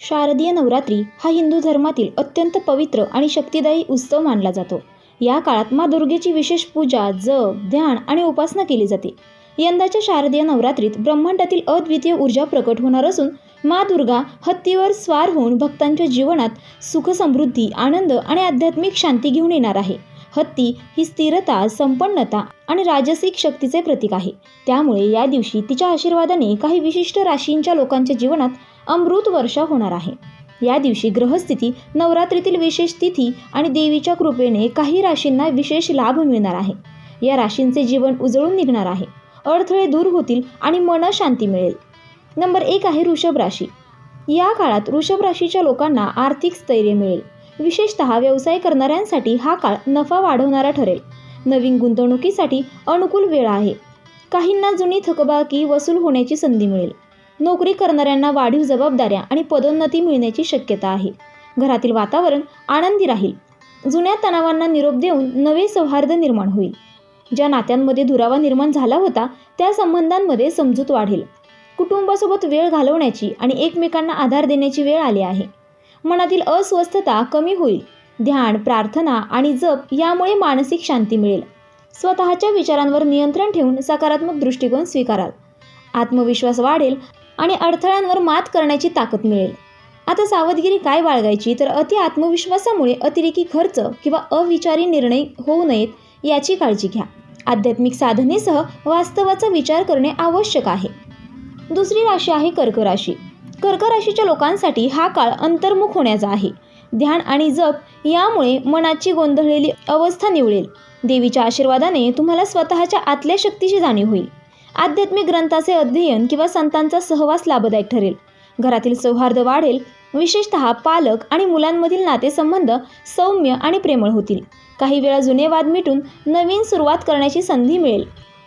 शारदीय नवरात्री हा हिंदू धर्मातील अत्यंत पवित्र आणि शक्तिदायी उत्सव मानला जातो. या काळात मा दुर्गेची विशेष पूजा जप ध्यान आणि उपासना केली जाते. यंदाच्या शारदीय नवरात्रीत ब्रह्मांडातील अद्वितीय ऊर्जा प्रकट होणार असून मा दुर्गा हत्तीवर स्वार होऊन भक्तांच्या जीवनात सुख समृद्धी आनंद आणि आध्यात्मिक शांती घेऊन येणार आहे. हत्ती ही स्थिरता संपन्नता आणि राजसिक शक्तीचे प्रतीक आहे. त्यामुळे या दिवशी तिच्या आशीर्वादाने काही विशिष्ट राशींच्या लोकांच्या जीवनात अमृत वर्षा होणार आहे. या दिवशी ग्रहस्थिती नवरात्रीतील विशेष तिथी आणि देवीच्या कृपेने काही राशींना विशेष लाभ मिळणार आहे. या राशींचे जीवन उजळून निघणार आहे. अडथळे दूर होतील आणि मन शांती मिळेल. नंबर एक आहे वृषभ राशी. या काळात वृषभ राशीच्या लोकांना आर्थिक स्थैर्य मिळेल. विशेषतः व्यवसाय करणाऱ्यांसाठी हा काळ नफा वाढवणारा ठरेल. नवीन गुंतवणुकीसाठी अनुकूल वेळ आहे. काहींना जुनी थकबाकी वसूल होण्याची संधी मिळेल. नोकरी करणाऱ्यांना वाढीव जबाबदाऱ्या आणि पदोन्नती मिळण्याची शक्यता आहे. घरातील वातावरण आनंदी राहील. जुन्या तणावांना निरोप देऊन नवे सौहार्द निर्माण होईल. ज्या नात्यांमध्ये दुरावा निर्माण झाला होता त्या संबंधांमध्ये समजूत वाढेल. कुटुंबासोबत वेळ घालवण्याची आणि एकमेकांना आधार देण्याची वेळ आली आहे. मनातील अस्वस्थता कमी होईल. ध्यान प्रार्थना आणि जप यामुळे मानसिक शांती मिळेल. स्वतःच्या विचारांवर नियंत्रण ठेवून सकारात्मक दृष्टिकोन स्वीकाराल. आत्मविश्वास वाढेल आणि अडथळ्यांवर मात करण्याची ताकद मिळेल. आता सावधगिरी काय बाळगायची? तर अति आत्मविश्वासामुळे अतिरेकी खर्च किंवा अविचारी निर्णय होऊ नयेत याची काळजी घ्या. आध्यात्मिक साधनेसह वास्तवाचा विचार करणे आवश्यक आहे. दुसरी राशी आहे कर्क राशी. कर्क राशीच्या लोकांसाठी हा काळ अंतर्मुख होण्याचा आहे. ध्यान आणि जप यामुळे मनाची गोंधळलेली अवस्था निवळेल. देवीच्या आशीर्वादाने तुम्हाला स्वतःच्या आतल्या शक्तीची जाणीव होईल. आध्यात्मिक ग्रंथाचे अध्ययन किंवा संतांचा सहवास लाभदायक ठरेल. घरातील सौहार्द वाढेल. विशेषतः पालक आणि मुलांमधील नातेसंबंध सौम्य आणि प्रेमळ होतील. काही वेळा जुने वाद मिटून नवीन सुरुवात करण्याची संधी मिळेल.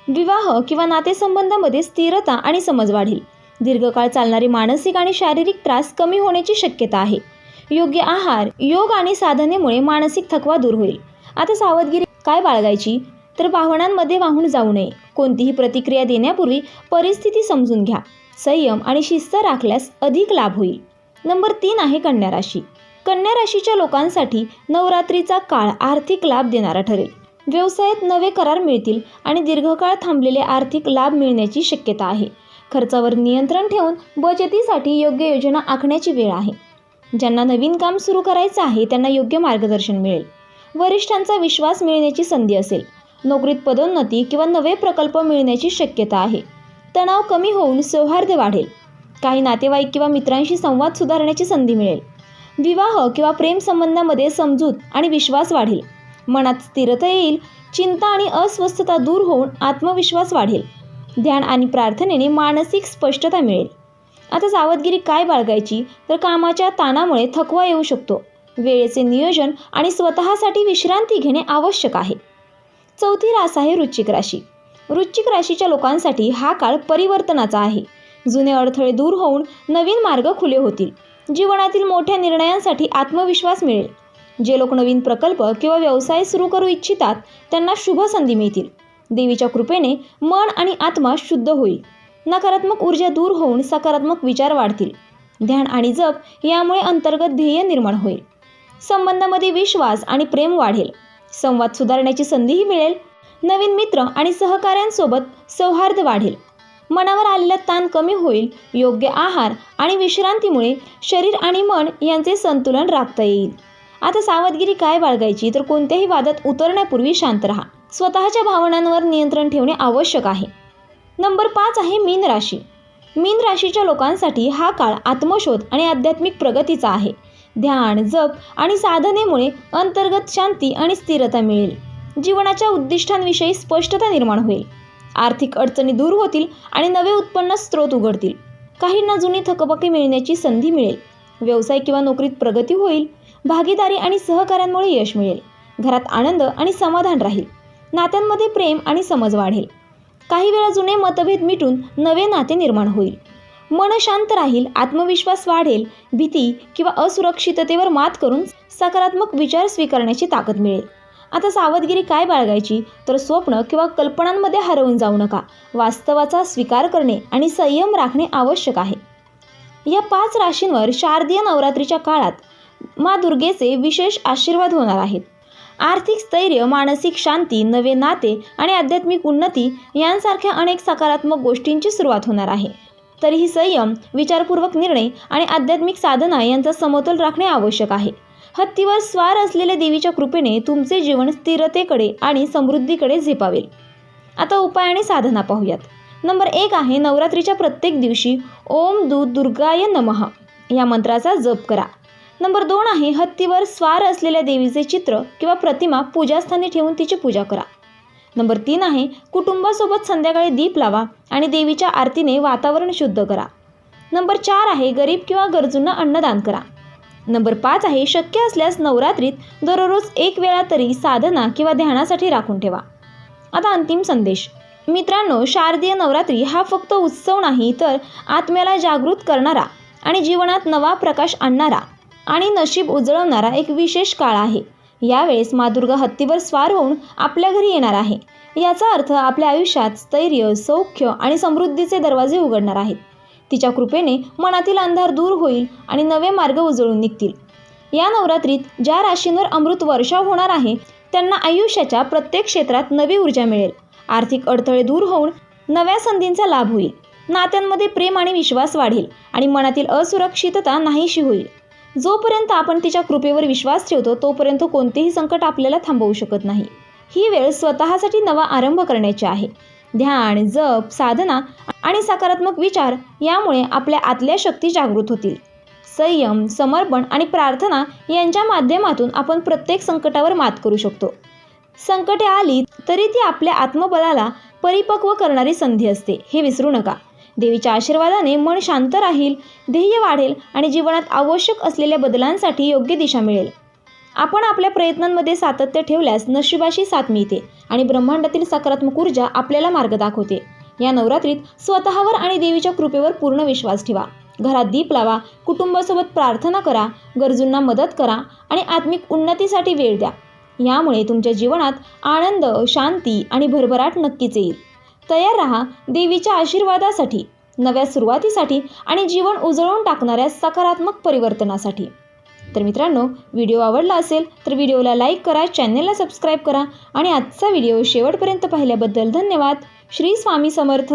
विवाह किंवा नातेसंबंधामध्ये स्थिरता आणि समज वाढेल. दीर्घकाळ चालणारे मानसिक आणि शारीरिक त्रास कमी होण्याची शक्यता आहे. योग्य आहार योग आणि साधनेमुळे मानसिक थकवा दूर होईल. आता सावधगिरी काय बाळगायची? तर वाहनांमध्ये वाहून जाऊ नये. कोणतीही प्रतिक्रिया देण्यापूर्वी परिस्थिती समजून घ्या. संयम आणि शिस्त राखल्यास अधिक लाभ होईल. नंबर तीन आहे कन्या राशी. कन्या राशीच्या लोकांसाठी नवरात्रीचा काळ आर्थिक लाभ देणारा ठरेल. व्यवसायात नवे करार मिळतील आणि दीर्घकाळ थांबलेले आर्थिक लाभ मिळण्याची शक्यता आहे. खर्चावर नियंत्रण ठेवून बचतीसाठी योग्य योजना आखण्याची वेळ आहे. ज्यांना नवीन काम सुरू करायचं आहे त्यांना योग्य मार्गदर्शन मिळेल. वरिष्ठांचा विश्वास मिळण्याची संधी असेल. नोकरीत पदोन्नती किंवा नवे प्रकल्प मिळण्याची शक्यता आहे. तणाव कमी होऊन सौहार्द वाढेल. काही नातेवाईक किंवा मित्रांशी संवाद सुधारण्याची संधी मिळेल. विवाह किंवा प्रेम संबंधामध्ये समजूत आणि विश्वास वाढेल. मनात स्थिरता येईल चिंता आणि अस्वस्थता दूर होऊन आत्मविश्वास वाढेल. ध्यान आणि प्रार्थनेने मानसिक स्पष्टता मिळेल. आता सावधगिरी काय बाळगायची? तर कामाच्या ताणामुळे थकवा येऊ शकतो. वेळेचे नियोजन आणि स्वतःसाठी विश्रांती घेणे आवश्यक आहे. चौथी रास आहे वृश्चिक राशी. वृश्चिक राशीच्या लोकांसाठी हा काळ परिवर्तनाचा आहे. जुने अडथळे दूर होऊन नवीन मार्ग खुले होतील. जीवनातील मोठ्या निर्णयांसाठी आत्मविश्वास मिळेल. जे लोक नवीन प्रकल्प किंवा व्यवसाय सुरू करू इच्छितात त्यांना शुभ संधी मिळतील. देवीच्या कृपेने मन आणि आत्मा शुद्ध होईल. नकारात्मक ऊर्जा दूर होऊन सकारात्मक विचार वाढतील. ध्यान आणि जप यामुळे अंतर्गत ध्येय निर्माण होईल. संबंधामध्ये विश्वास आणि प्रेम वाढेल. संवाद सुधारण्याची संधीही मिळेल. नवीन मित्र आणि सहकाऱ्यांसोबत सौहार्द वाढेल. मनावर आलेला ताण कमी होईल. योग्य आहार आणि विश्रांतीमुळे शरीर आणि मन यांचे संतुलन राखता येईल. आता सावधगिरी काय बाळगायची? तर कोणत्याही वादात उतरण्यापूर्वी शांत राहा. स्वतःच्या भावनांवर नियंत्रण ठेवणे आवश्यक आहे. नंबर पाच आहे मीन राशी. मीन राशीच्या लोकांसाठी हा काळ आत्मशोध आणि आध्यात्मिक प्रगतीचा आहे. ध्यान जप आणि साधनेमुळे अंतर्गत शांती आणि स्थिरता मिळेल. जीवनाच्या उद्दिष्टांविषयी स्पष्टता निर्माण होईल. आर्थिक अडचणी दूर होतील आणि नवे उत्पन्न स्रोत उघडतील. काहींना जुनी थकबाकी मिळण्याची संधी मिळेल. व्यवसाय किंवा नोकरीत प्रगती होईल. भागीदारी आणि सहकाऱ्यांमुळे यश मिळेल. घरात आनंद आणि समाधान राहील. नात्यांमध्ये प्रेम आणि समज वाढेल. काही वेळा जुने मतभेद मिटून नवे नाते निर्माण होईल. मन शांत राहील आत्मविश्वास वाढेल भीती किंवा असुरक्षिततेवर मात करून सकारात्मक विचार स्वीकारण्याची ताकद मिळेल. आता सावधगिरी काय बाळगायची? तर स्वप्न किंवा कल्पनांमध्ये हरवून जाऊ नका. वास्तवाचा स्वीकार करणे आणि संयम राखणे आवश्यक आहे. या पाच राशींवर शारदीय नवरात्रीच्या काळात मा दुर्गेचे विशेष आशीर्वाद होणार आहेत. आर्थिक स्थैर्य मानसिक शांती नवे नाते आणि आध्यात्मिक उन्नती यांसारख्या अनेक सकारात्मक गोष्टींची सुरुवात होणार आहे. तरीही संयम विचारपूर्वक निर्णय आणि आध्यात्मिक साधना यांचा समतोल राखणे आवश्यक आहे. हत्तीवर स्वार असलेल्या देवीच्या कृपेने तुमचे जीवन स्थिरतेकडे आणि समृद्धीकडे झेपावेल. आता उपाय आणि साधना पाहूयात. नंबर एक आहे नवरात्रीच्या प्रत्येक दिवशी ओम दू दुर्गाय नमः या मंत्राचा जप करा. नंबर दोन आहे हत्तीवर स्वार असलेल्या देवीचे चित्र किंवा प्रतिमा पूजास्थानी ठेवून तिची पूजा करा. नंबर तीन आहे कुटुंबासोबत संध्याकाळी दीप लावा आणि देवीच्या आरतीने वातावरण शुद्ध करा. नंबर चार आहे गरीब किंवा गरजूंना अन्नदान करा. नंबर पाच आहे शक्य असल्यास नवरात्रीत दररोज एक वेळा तरी साधना किंवा ध्यानासाठी राखून ठेवा. आता अंतिम संदेश. मित्रांनो शारदीय नवरात्री हा फक्त उत्सव नाही तर आत्म्याला जागृत करणारा आणि जीवनात नवा प्रकाश आणणारा आणि नशीब उजळवणारा एक विशेष काळ आहे. यावेळेस मादुर्गा हत्तीवर स्वार होऊन आपल्या घरी येणार आहे. याचा अर्थ आपल्या आयुष्यात स्थैर्य सौख्य आणि समृद्धीचे दरवाजे उघडणार आहेत. तिच्या कृपेने मनातील अंधार दूर होईल आणि नवे मार्ग उजळून निघतील. या नवरात्रीत ज्या राशींवर अमृत वर्षाव होणार आहे त्यांना आयुष्याच्या प्रत्येक क्षेत्रात नवी ऊर्जा मिळेल. आर्थिक अडथळे दूर होऊन नव्या संधींचा लाभ होईल. नात्यांमध्ये प्रेम आणि विश्वास वाढेल आणि मनातील असुरक्षितता नाहीशी होईल. जोपर्यंत आपण तिच्या कृपेवर विश्वास ठेवतो तोपर्यंत कोणतेही संकट आपल्याला थांबवू शकत नाही. ही वेळ स्वतःसाठी नवा आरंभ करण्याची आहे. ध्यान जप साधना आणि सकारात्मक विचार यामुळे आपल्या आतल्या शक्ती जागृत होतील. संयम समर्पण आणि प्रार्थना यांच्या माध्यमातून आपण प्रत्येक संकटावर मात करू शकतो. संकटे आली तरी ती आपल्या आत्मबलाला परिपक्व करणारी संधी असते. हे विसरू नका. देवीच्या आशीर्वादाने मन शांत राहील ध्येय वाढेल आणि जीवनात आवश्यक असलेल्या बदलांसाठी योग्य दिशा मिळेल. आपण आपल्या प्रयत्नांमध्ये सातत्य ठेवल्यास नशिबाशी साथ मिळते आणि ब्रह्मांडातील सकारात्मक ऊर्जा आपल्याला मार्ग दाखवते. या नवरात्रीत स्वतःवर आणि देवीच्या कृपेवर पूर्ण विश्वास ठेवा. घरात दीप लावा कुटुंबासोबत प्रार्थना करा गरजूंना मदत करा आणि आत्मिक उन्नतीसाठी वेळ द्या. यामुळे तुमच्या जीवनात आनंद शांती आणि भरभराट नक्कीच येईल. तयार राहा देवीच्या आशीर्वादासाठी नव्या सुरुवातीसाठी आणि जीवन उजळून टाकणाऱ्या सकारात्मक परिवर्तनासाठी. तर मित्रांनो व्हिडिओ आवडला असेल तर व्हिडिओला लाईक करा चॅनलला सबस्क्राईब करा आणि आजचा व्हिडिओ शेवटपर्यंत पाहिल्याबद्दल धन्यवाद. श्री स्वामी समर्थ.